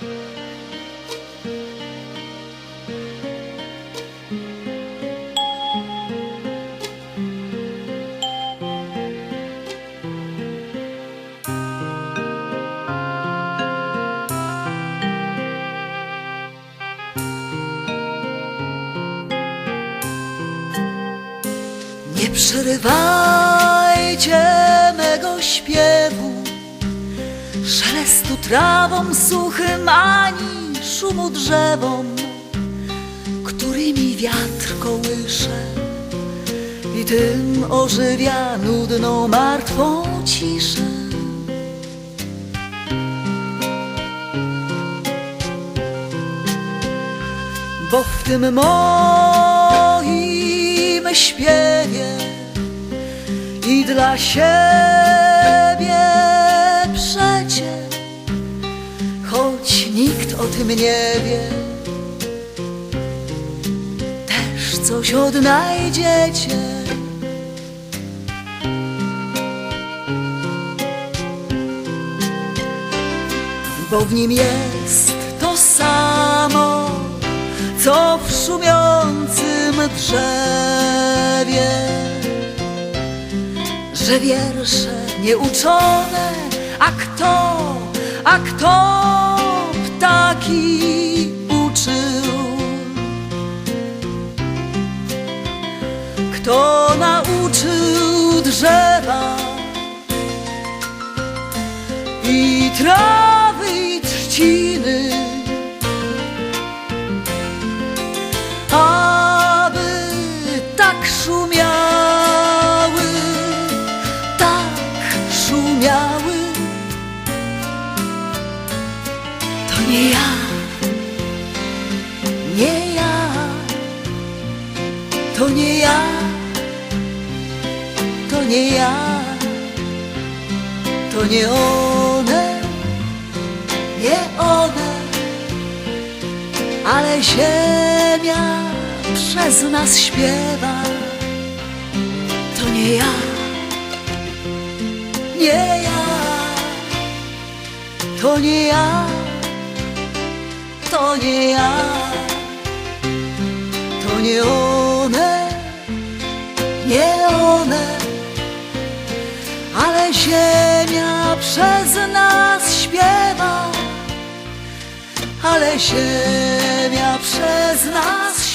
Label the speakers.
Speaker 1: Nie przerywajcie mego śpiewu. Szelestu trawą suchym drzewom, którymi wiatr kołysze i tym ożywia nudną, martwą ciszę. Bo w tym moim śpiewie i dla siebie choć nikt o tym nie wie, też coś odnajdziecie. Bo w nim jest to samo, co w szumiącym drzewie, że wiersze nieuczone, a kto, a kto uczył? Kto nauczył drzewa i trawy i trzciny? aby tak szumiały, tak szumiały. To nie to nie ja, to nie ja, to nie one, nie one. Ale ziemia przez nas śpiewa. To nie ja, nie ja, to nie ja, to nie ja, to nie nie one, ale ziemia przez nas śpiewa. Ale ziemia przez nas